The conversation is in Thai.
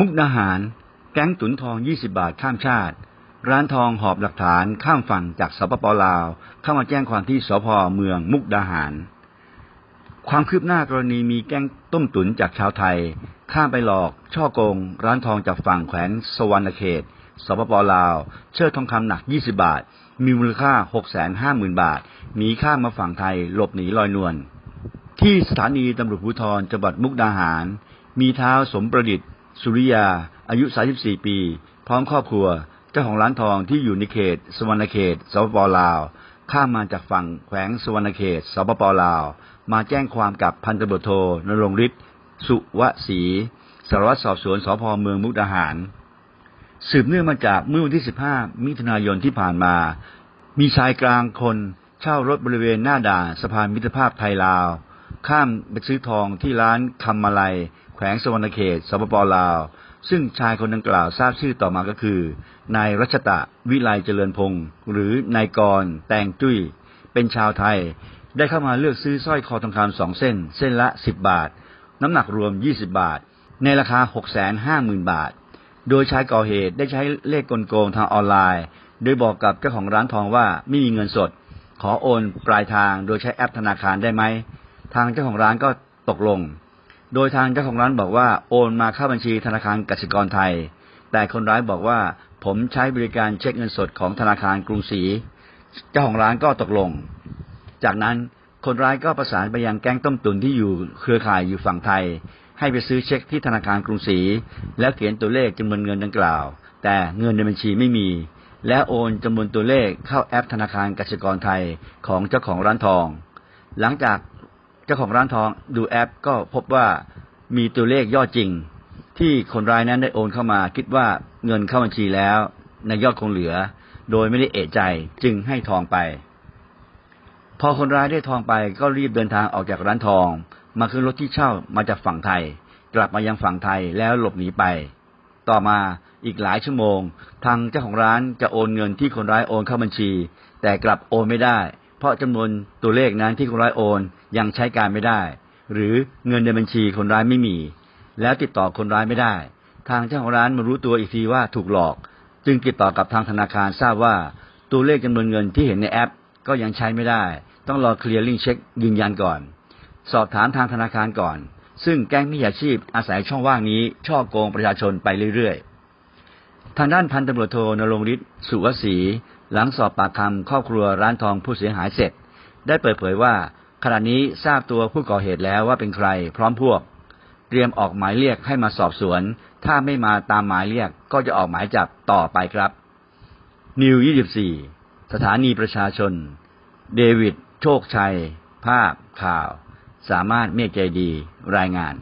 มุกดาหาร แก๊งตุนทอง 20 บาทข้ามชาติ ร้านทองหอบหลักฐานข้ามฝั่งจากสปปลาว เข้ามาแจ้งความที่สพเมืองมุกดาหาร ความคืบหน้ากรณีมีแก๊งต้มตุ๋นจากชาวไทย ข้ามไปหลอกช่อโกง ร้านทองจากฝั่งแขวงสวรรณเขต สปปลาว เชิดทองคำหนัก 20 บาท มีมูลค่า 650,000 บาทหนีข้ามมาฝั่งไทยหลบหนีลอยนวลที่สถานีตำรวจภูธรจังหวัดมุกดาหาร มีเท้าสมประดิษฐ์ สุริยา อายุ 34 ปี พร้อมครอบครัว เจ้าของร้านทองที่อยู่ในเขต สวรรณเขตสปปลาว ข้ามมาจากฝั่งแขวงสวรรณเขตสปปลาว มาแจ้งความกับพันตำรวจโทนรงฤทธิ์สุวศรีสารวัตรสอบสวนสพเมืองมุกดาหาร สืบเนื่องมาจากเมื่อวันที่ 15 มิถุนายนที่ผ่านมา มีชายกลางคนเช่ารถบริเวณหน้าด่านสะพานมิตรภาพไทยลาว ข้ามไปซื้อทองที่ร้านคำมาลัย แขวงสวรรณเขตสปปลาว ซึ่งชายคนดังกล่าวทราบชื่อต่อมาก็คือนายรัชตะวิไลเจริญพงศ์หรือนายกร แตงจุ้ย เป็นชาวไทย ได้เข้ามาเลือกซื้อสร้อยคอทองคำสองเส้น เส้นละ10บบาท น้ำหนักรวม20บาท ในราคา650,000บาท โดยชายก่อเหตุได้ใช้เลขกลโกงทางออนไลน์ โดยบอกกับเจ้าของร้านทองว่าไม่มีเงินสด ขอโอนปลายทางโดยใช้แอปธนาคารได้ไหมทางเจ้าของร้านก็ตกลง โดยทางเจ้าของร้านบอกว่าโอนมาเข้าบัญชีธนาคารกสิกรไทย แต่คนร้ายบอกว่าผมใช้บริการเช็คเงินสดของธนาคารกรุงศรี เจ้าของร้านก็ตกลง จากนั้นคนร้ายก็ประสานไปยังแก๊งต้มตุ๋นที่อยู่เครือข่ายอยู่ฝั่งไทย ให้ไปซื้อเช็คที่ธนาคารกรุงศรี แล้วเขียนตัวเลขจำนวนเงินดังกล่าว แต่เงินในบัญชีไม่มี และโอนจำนวนตัวเลขเข้าแอปธนาคารกสิกรไทยของเจ้าของร้านทอง หลังจาก เจ้าของร้านทองดูแอปก็พบว่ามีตัวเลขยอดจริง ที่คนร้ายนั้นได้โอนเข้ามา คิดว่าเงินเข้าบัญชีแล้วในยอดคงเหลือ โดยไม่ได้เอะใจจึงให้ทองไป พอคนร้ายได้ทองไปก็รีบเดินทางออกจากร้านทอง มาขึ้นรถที่เช่ามาจากฝั่งไทย กลับมายังฝั่งไทยแล้วหลบหนีไป ต่อมาอีกหลายชั่วโมง ทางเจ้าของร้านจะโอนเงินที่คนร้ายโอนเข้าบัญชี แต่กลับโอนไม่ได้ เพราะจำนวนตัวเลขนั้นที่คนร้ายโอน ยังใช้การไม่ได้ หรือเงินในบัญชีคนร้ายไม่มี แล้วติดต่อคนร้ายไม่ได้ ทางเจ้าของร้านมารู้ตัวอีกทีว่าถูกหลอก จึงติดต่อกับทางธนาคารทราบว่าตัวเลขจำนวนเงินที่เห็นในแอป ก็ยังใช้ไม่ได้ ต้องรอเคลียร์ลิงเช็คยืนยันก่อน สอบถามทางธนาคารก่อน ซึ่งแก๊งมิจฉาชีพอาศัยช่องว่างนี้ ช่อโกงประชาชนไปเรื่อยๆ ทางด้านพันตำรวจโทนรงฤทธิ์สุวศรีหลังสอบปากคำครอบครัวร้านทองผู้เสียหายเสร็จ ได้เปิดเผยว่า ขณะนี้ทราบตัวผู้ก่อเหตุแล้วว่าเป็นใคร พร้อมพวก เตรียมออกหมายเรียกให้มาสอบสวน ถ้าไม่มาตามหมายเรียกก็จะออกหมายจับต่อไปครับ นิว 24 สถานีประชาชน เดวิด โชคชัย ภาพ ข่าว สามารถเมฆใจดี รายงาน